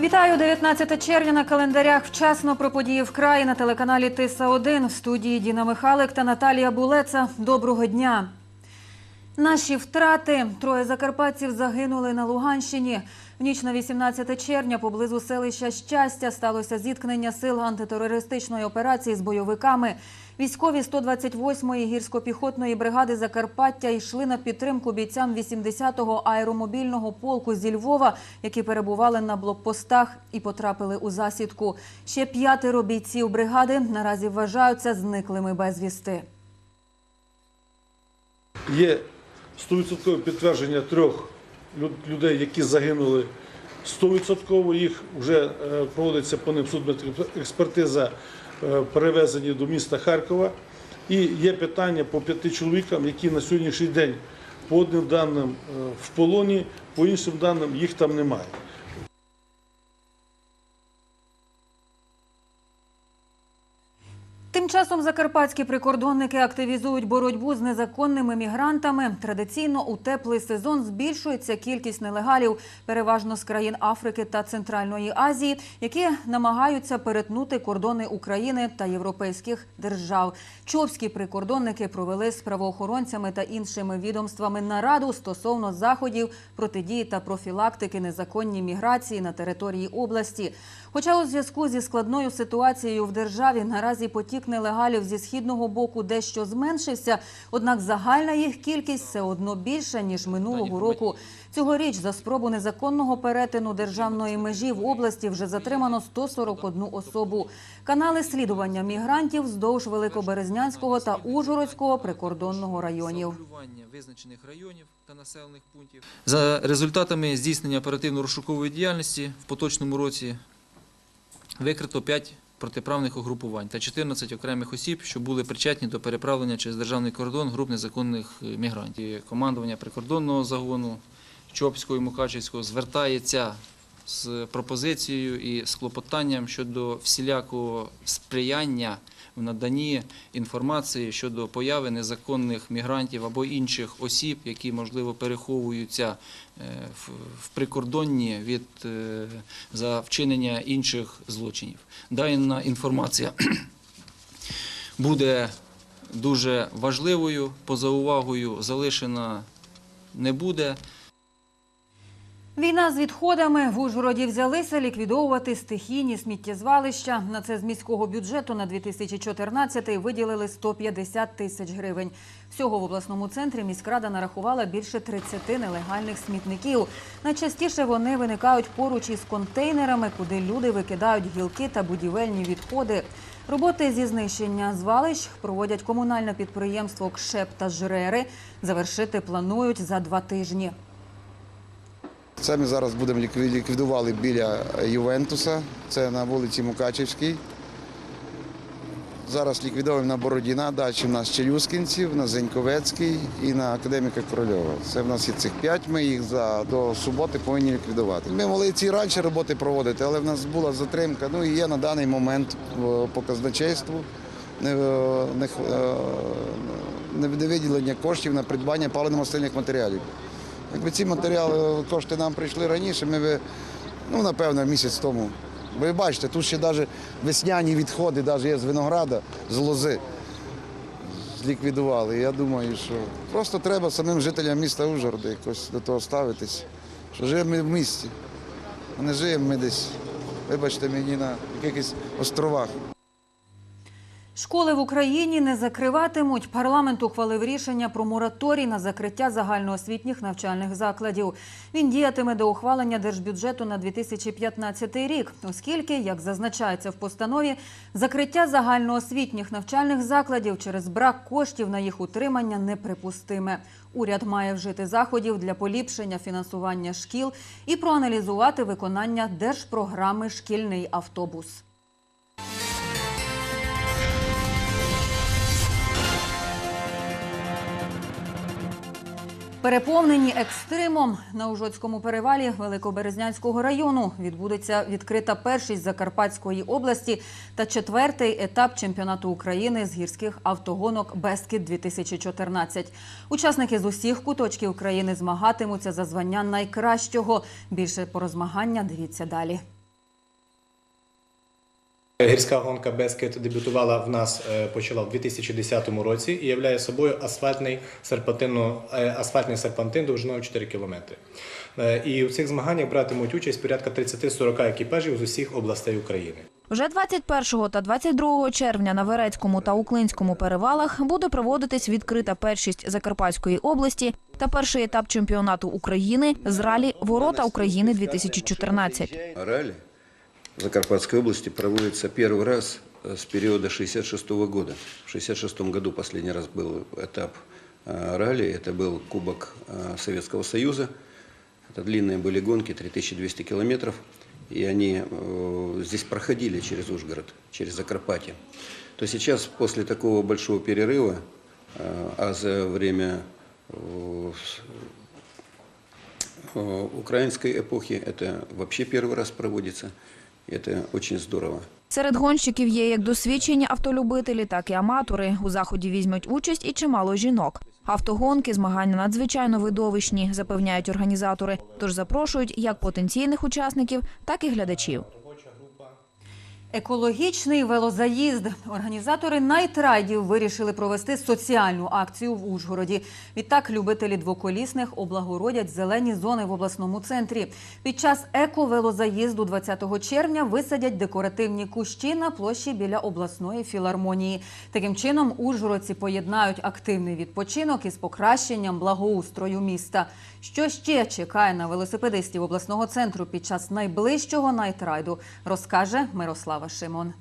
Вітаю 19 червня на календарях. Вчасно про події в краї на телеканалі Тиса 1 в студії Діна Михалик та Наталія Булеца. Доброго дня. Наші втрати. Троє закарпатців загинули на Луганщині. В ніч на 18 червня поблизу селища Щастя сталося зіткнення сил антитерористичної операції з бойовиками. Військові 128-ї гірсько-піхотної бригади Закарпаття йшли на підтримку бійцям 80-го аеромобільного полку зі Львова, які перебували на блокпостах і потрапили у засідку. Ще п'ятеро бійців бригади наразі вважаються зниклими безвісти. Є 100% підтвердження трьох людей, які загинули 100%. Їх вже е, проводиться по ним судмедекспертиза, е, перевезені до міста Харкова. І є питання по п'яти чоловікам, які на сьогоднішній день по одним даним е, в полоні, по іншим даним їх там немає. Часом закарпатські прикордонники активізують боротьбу з незаконними мігрантами. Традиційно у теплий сезон збільшується кількість нелегалів, переважно з країн Африки та Центральної Азії, які намагаються перетнути кордони України та європейських держав. Чопські прикордонники провели з правоохоронцями та іншими відомствами нараду стосовно заходів протидії та профілактики незаконній міграції на території області. Хоча у зв'язку зі складною ситуацією в державі наразі потік нелегалів зі східного боку дещо зменшився, однак загальна їх кількість все одно більша ніж минулого року. Цьогоріч за спробу незаконного перетину державної межі в області вже затримано 141 особу. Канали слідування мігрантів вздовж Великоберезнянського та Ужгородського прикордонного районів. Визначених районів та населених пунктів. За результатами здійснення оперативно-розшукової діяльності в поточному році викрито 5 протиправних угрупувань та 14 окремих осіб, що були причетні до переправлення через державний кордон груп незаконних е, мігрантів. Командування прикордонного загону Чопського і Мукачевського звертається з пропозицією і з клопотанням щодо всілякого сприяння в наданні інформації щодо появи незаконних мігрантів або інших осіб, які можливо переховуються е, в- прикордонні від е, за вчинення інших злочинів. Дана інформація буде дуже важливою, поза увагою залишена не буде. Війна з відходами в Ужгороді взялися ліквідовувати стихійні сміттєзвалища. На це з міського бюджету на 2014-й виділили 150 тисяч гривень. Всього в обласному центрі міськрада нарахувала більше 30 нелегальних смітників. Найчастіше вони виникають поруч із контейнерами, куди люди викидають гілки та будівельні відходи. Роботи зі знищення звалищ проводять комунальне підприємство «Кшеп» та «Жрери». Завершити планують за два тижні. Це ми зараз будемо ліквідували біля Ювентуса, це на вулиці Мукачівській. Зараз ліквідовуємо на Бородіна, далі в нас Челюскінців, на Зеньковецький і на Академіка Корольова. Це в нас є цих п'ять, ми їх за, до суботи повинні ліквідувати. Ми могли ці раніше роботи проводити, але в нас була затримка. Ну і є на даний момент е, по казначейству не, е, не, е, не виділення коштів на придбання паливно-мастильних матеріалів. Якби ці матеріали кошти нам прийшли раніше, ми би, ну напевно, місяць тому. Ви бачите, тут ще навіть весняні відходи, навіть є з винограда, з лози. Зліквідували. Я думаю, що просто треба самим жителям міста Ужгорода якось до того ставитись. Що живемо ми в місті, а не живемо ми десь, вибачте мені, на якихось островах. Школи в Україні не закриватимуть. Парламент ухвалив рішення про мораторій на закриття загальноосвітніх навчальних закладів. Він діятиме до ухвалення держбюджету на 2015 рік, оскільки, як зазначається в постанові, закриття загальноосвітніх навчальних закладів через брак коштів на їх утримання неприпустиме. Уряд має вжити заходів для поліпшення фінансування шкіл і проаналізувати виконання держпрограми Шкільний автобус. Переповнені екстримом на Ужгородському перевалі Великоберезнянського району відбудеться відкрита першість Закарпатської області та четвертий етап чемпіонату України з гірських автогонок Бескіт 2014 Учасники з усіх куточків країни змагатимуться за звання найкращого. Більше про змагання дивіться далі. Гірська гонка Бескет дебютувала в нас, е, почала в 2010 році і являє собою асфальтний е, асфальтний серпантин довжиною 4 кілометри. Е, І у цих змаганнях братимуть участь порядка 30-40 екіпажів з усіх областей України. Вже 21 та 22 червня на Верецькому та Уклинському перевалах буде проводитись відкрита першість Закарпатської області та перший етап чемпіонату України з ралі Ворота України 2014 Ралли в Закарпатской области проводится первый раз э, с периода 66 года. В 66 году последний раз был этап э, ралли, это был Кубок э, Советского Союза. Это длинные были гонки, 3200 километров, и они здесь проходили через Ужгород, через Закарпатье. То сейчас, после такого большого перерыва, а за время украинской эпохи это вообще первый раз проводится. И это очень здорово. Серед гонщиків є як досвідчені автолюбителі, так і аматори. У заході візьмуть участь і чимало жінок. Автогонки змагання надзвичайно видовищні, запевняють організатори. Тож запрошують як потенційних учасників, так і глядачів. Екологічний велозаїзд. Організатори найтрайдів вирішили провести соціальну акцію в Ужгороді. Відтак любителі двоколісних облагородять зелені зони в обласному центрі. Під час еко-велозаїзду 20 червня висадять декоративні кущі на площі біля обласної філармонії. Таким чином ужгородці поєднають активний відпочинок із покращенням благоустрою міста. Що ще чекає на велосипедистів обласного центру під час найближчого найтрайду, розкаже Мирослава Шимон.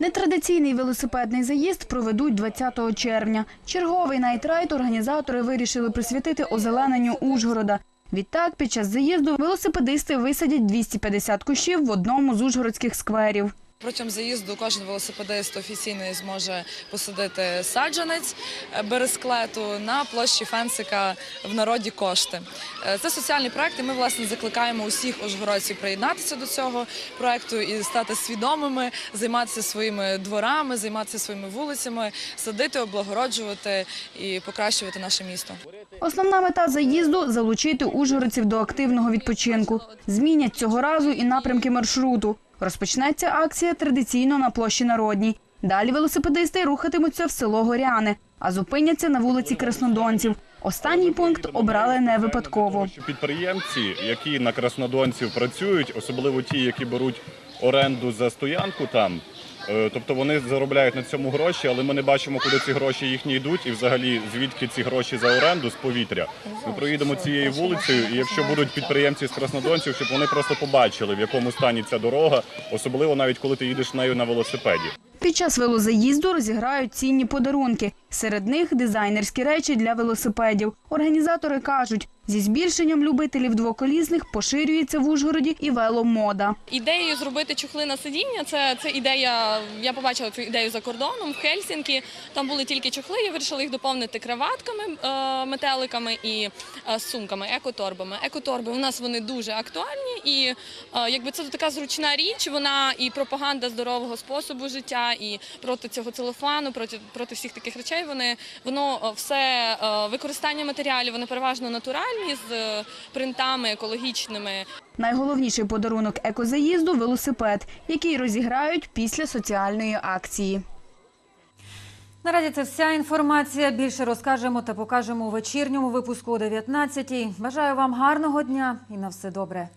Нетрадиційний велосипедний заїзд проведуть 20 червня. Черговий найтрайт організатори вирішили присвятити озелененню Ужгорода. Відтак, під час заїзду велосипедисти висадять 250 кущів в одному з ужгородських скверів. Протягом заїзду кожен велосипедист офіційно зможе посадити саджанець е, бересклету на площі Фенсика в народі кошти. Е, Це соціальний проект, і ми власне закликаємо усіх ужгородців приєднатися до цього проекту і стати свідомими, займатися своїми дворами, займатися своїми вулицями, садити, облагороджувати і покращувати наше місто. Основна мета заїзду залучити ужгородців до активного відпочинку. Змінять цього разу і напрямки маршруту. Розпочнеться акція традиційно на площі Народній. Далі велосипедисти рухатимуться в село Горяне, а зупиняться на вулиці Краснодонців. Останній пункт обрали не випадково. Підприємці, які на краснодонців працюють, особливо ті, які беруть оренду за стоянку там. Е, Тобто вони заробляють на цьому гроші, але ми не бачимо, куди ці гроші їхні йдуть, і взагалі звідки ці гроші за оренду з повітря. Ми проїдемо цією вулицею, і якщо будуть підприємці з краснодонців, щоб вони просто побачили, в якому стані ця дорога, особливо навіть коли ти їдеш нею на велосипеді. Під час велозаїзду розіграють цінні подарунки. Серед них дизайнерські речі для велосипедів. Організатори кажуть, зі збільшенням любителів двоколісних поширюється в Ужгороді і веломода. Ідеєю зробити чухли на сидіння. Це, ідея. Я побачила цю ідею за кордоном в Хельсінкі. Там були тільки чухли. Я вирішила їх доповнити краватками, е, метеликами і е, сумками, екоторбами. Екоторби у нас вони дуже актуальні, і е, якби це така зручна річ. Вона і пропаганда здорового способу життя, і проти цього целофану, проти проти всіх таких речей. Вони воно е, все е, використання матеріалів, вони переважно натуральні з принтами екологічними. Найголовніший подарунок екозаїзду велосипед, який розіграють після соціальної акції. Наразі це вся інформація. Більше розкажемо та покажемо у вечірньому випуску о 19-й. Бажаю вам гарного дня і на все добре.